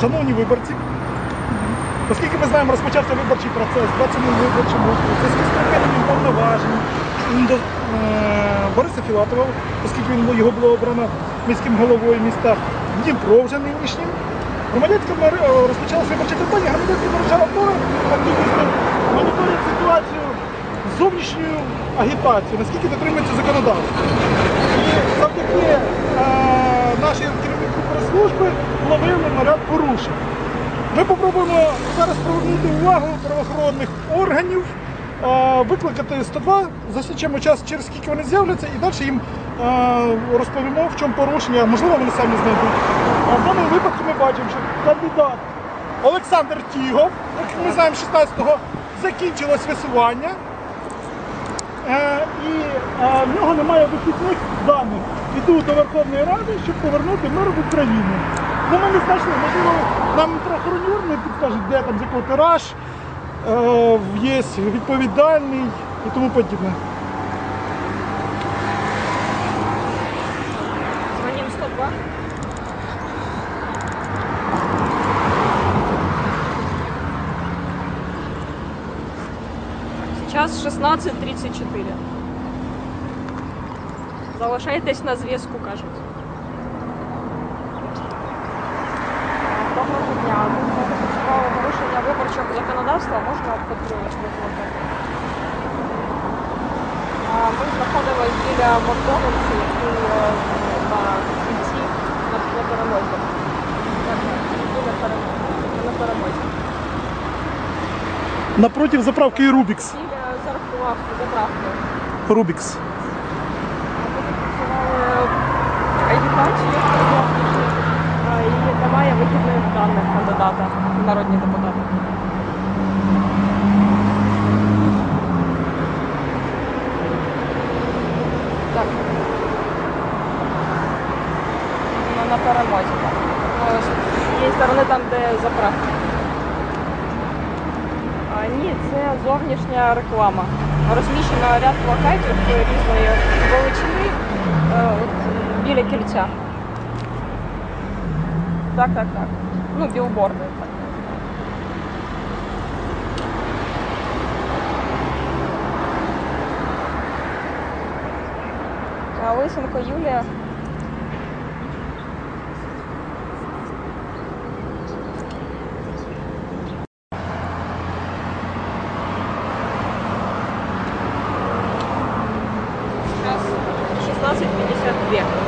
Шановні виборці, оскільки ми знаємо, розпочався виборчий процес, 27 виборчому округу, в з припиненням повноважень до е, Бориса Філатова, оскільки він, його було обрано міським головою міста Дніпро вже нинішнім, громадянська розпочалася виборча кампанія, громадянська мережа ОПОР активісти моніторять ситуацію з зовнішньою агітацією, наскільки дотримується законодавство. Порушень. Ми попробуємо зараз привернути увагу правоохоронних органів, викликати 102, засічемо час, через скільки вони з'являться, і далі їм розповімо, в чому порушення. Можливо, вони самі знайдуть. А в даному випадку ми бачимо, що кандидат Олександр Тігов, як ми знаємо, 16-го закінчилось висування. Е, і в нього немає вихідних даних. Іду до Верховної Ради, щоб повернути мир в Україну. Ну, ми не знайшли, можливо, нам правоохоронні органи підкажуть, де там з якого тираж е, є відповідальний і тому подібне. Звоним 102. Сейчас 16.34. Залишайтесь на зв'язку, кажуть. Законодавства можна? А, Ми знаходились біля Макдональдсу, який на кінці на, перемозі. Біля перемоги. На перемозі. Напротив заправки Рубікс. Біля. Рубікс. Немає вихідних даних кандидата народні депутати. Так. Ну, на перемозі. Ну, з сторони там, де заправка. А, ні, це зовнішня реклама. Розміщено ряд плакатів різної величини е, от, біля кільця. Так, так, так. Ну, білборди. Так. Лисенко Юлія. 16.52. Не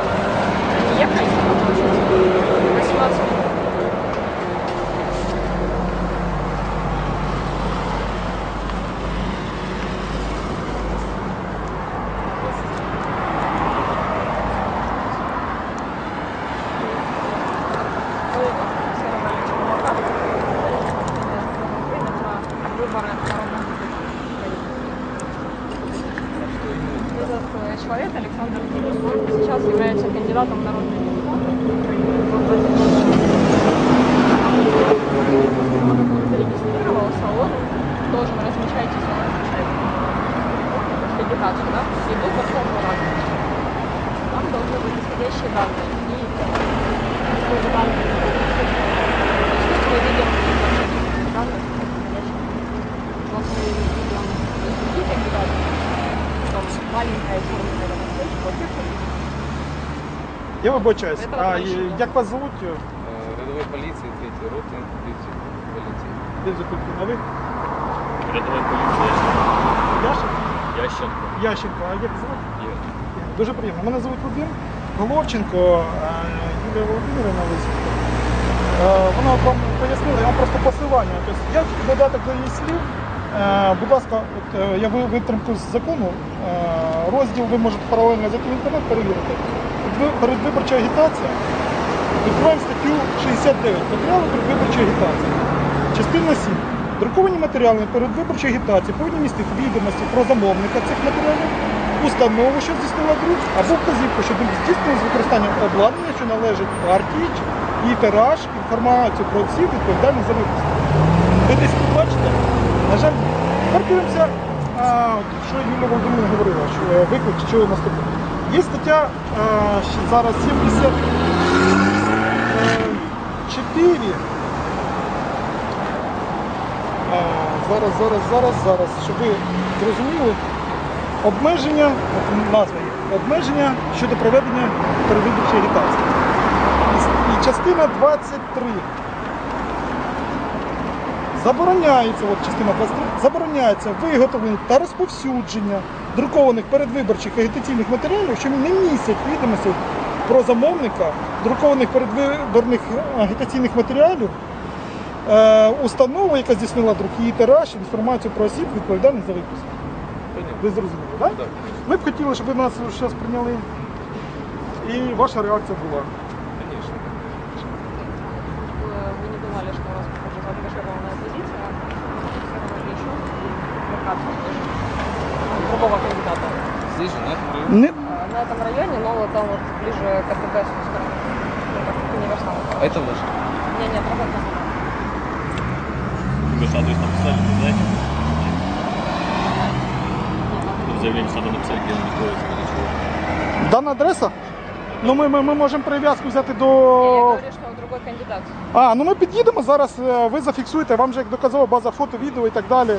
человек, Александр он сейчас является кандидатом в народные депутаты. Он зарегистрировался, он должен размещать агитацию, да? В Верховную Раду. Там должны быть исходящие данные. И мы видим там маленькая Я вибачаюсь. Це А е, як вас звуть? Э, Рядовой полиции, третий роты, полиции. Де тільки на ви? Рядовой поліції Яшенко? Ященко. Ященко, а як звуть? Є. Дуже приємно. Мене звуть Рубін Головченко, е, Юлія Володимирівна Лисенко. Е, Вона вам пояснила, я вам просто посилання. Тобто, я додаток до її слів. Е, Будь ласка, от, е, я ви- витримку з закону. Е, Розділ ви можете паралельно зайти в інтернет перевірити. Передвиборча агітація. Відкриваємо статтю 69. Матеріали передвиборчої агітації. Частина 7. Друковані матеріали передвиборчої агітації повинні містити відомості про замовника цих матеріалів, установу, що здійснила друк, або вказівку, що здійснили з використанням обладнання, що належить партії, і тираж, інформацію про осіб, відповідальних за випуск. Ви десь тут бачите? На жаль. Тепер дивимося, що Юлія Володимирівна говорила, що е, виклик, що наступне. Є стаття е, зараз 74. Е, е, зараз, зараз, зараз, зараз, щоб ви зрозуміли, обмеження, назва є, обмеження щодо проведення перевідувачої агітації. І частина 23. Забороняється, от частина 23, забороняється виготовлення та розповсюдження друкованих передвиборчих агітаційних матеріалів, що не містять відомостей про замовника, друкованих передвиборних агітаційних матеріалів, е, установи, яка здійснила друк, її тираж, інформацію про осіб, відповідальних за випуск. Ви зрозуміли, так? Так. Ми б хотіли, щоб ви нас зараз прийняли. І ваша реакція була. Не, Э, на этом районе, но вот там вот ближе к РТП с той стороны. Ну, как универсал. А это ваш? Не, нет, работа. Вы же адрес написали, не знаете? В заявлении надо написать, где он находится, для чего. дана адреса? Ну ми, ми, ми можемо прив'язку взяти Я до. говорю, что другой кандидат. А, ну ми під'їдемо зараз, е, ви зафіксуєте, вам же як доказова база фото, відео і так далі.